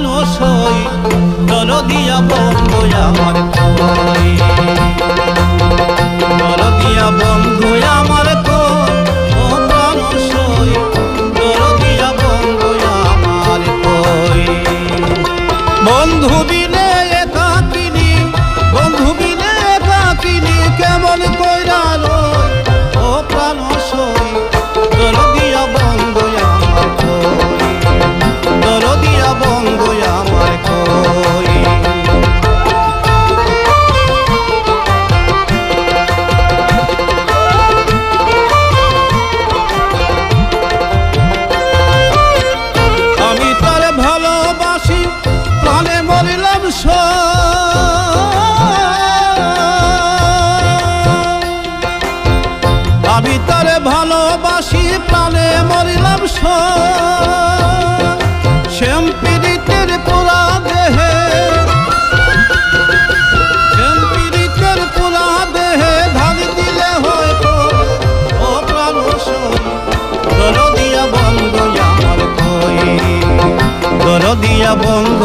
প্রাণ সই দিয়া বন্ধু আমার প্রাণে মরিলাম শ্যাম পীড়িতের পোড়া দেহে শ্যাম পীড়িতের পোড়া দেহে ধান দিলে হয়তো ও প্রাণ দরদিয়া বন্ধ আমার বন্ধ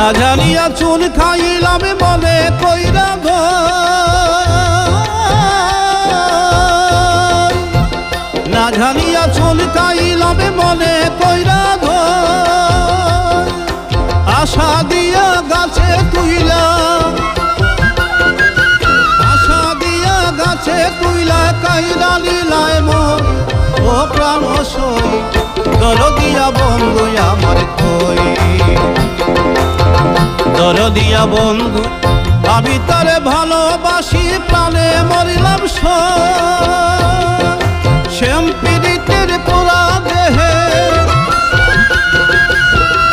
না জানিয়া চুন খাইলাম মনে কইরা গো না জানিয়া চুন খাইলাম মনে কইরা গো আশা দিয়া গাছে তুইলা। আশা দিয়া গাছে তুইলা, কাইরা লীলায় মন। ও প্রাণ সই দরদিয়া বন্ধু আমার দরদিয়া বন্ধু, আমি তারে ভালোবাসি, প্রাণে মরিলাম শ্যাম পীড়িতের পোড়া দেহে,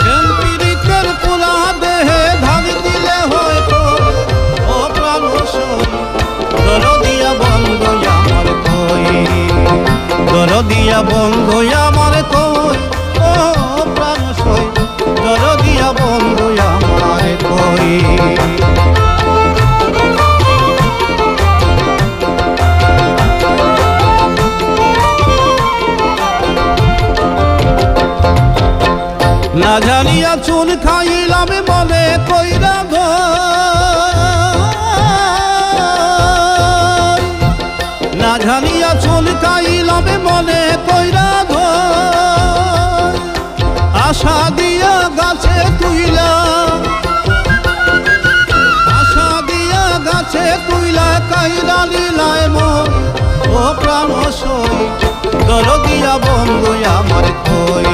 শ্যাম পীড়িতের পোড়া দেহে ধান দিলে হয়তো ও প্রাণ দরদিয়া বন্ধু, আমার কই? দরদিয়া বন্ধু, আমার না জানিয়া চুন খাইলাম মনে কইরা গো না জানিয়া চুন খাইলাম মনে কইরা গো আশা দিয়া গাছে তুইলা। আশা দিয়া গাছে তুইলা, কাইরা লীলায় মন। ও প্রাণ সই দরদিয়া বন্ধু আমার কই।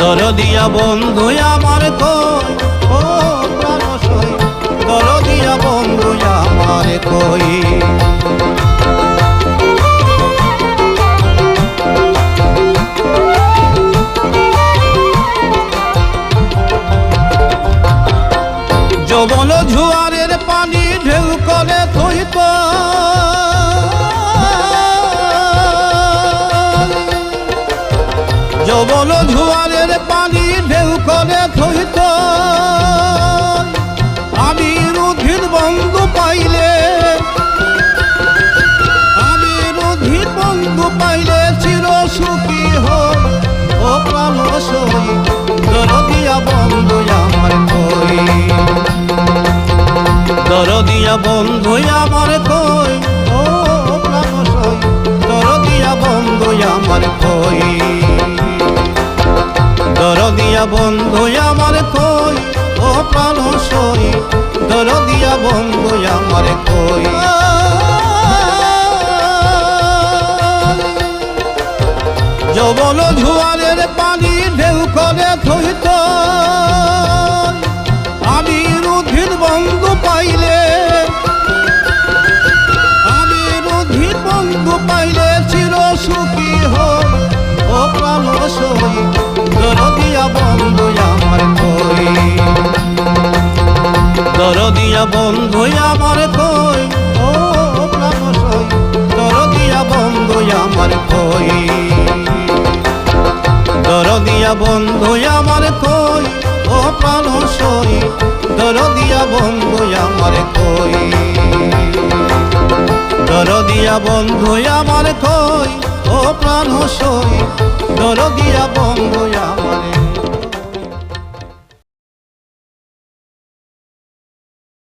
দরদিয়া বন্ধু আমার সই। দরদিয়া বন্ধু আমার কই? জুয়ারের পানি ঢেউ করে তুই যবন জুয়ারের পানি ঢেউ করে তুই তো আমি রুধির বন্ধু পাইলে, আমি রুধির বন্ধু পাইলে চির সুখী হই। ও প্রাণ সই, দরদিয়া বন্ধু আমার কই। দরদিয়া বন্ধু আমার কই। বন্ধু আমার কই। যবন ঝুয়ারের দিয়া বন্ধু, আমার কই? ও প্রাণশই দরদিয়া বন্ধু, আমার কই? দরদিয়া বন্ধু, আমার কই? ও প্রাণশই দরদিয়া বন্ধু, আমার কই? দরদিয়া বন্ধু, আমার কই? ও প্রাণশই দরদিয়া বন্ধু, আমার কই?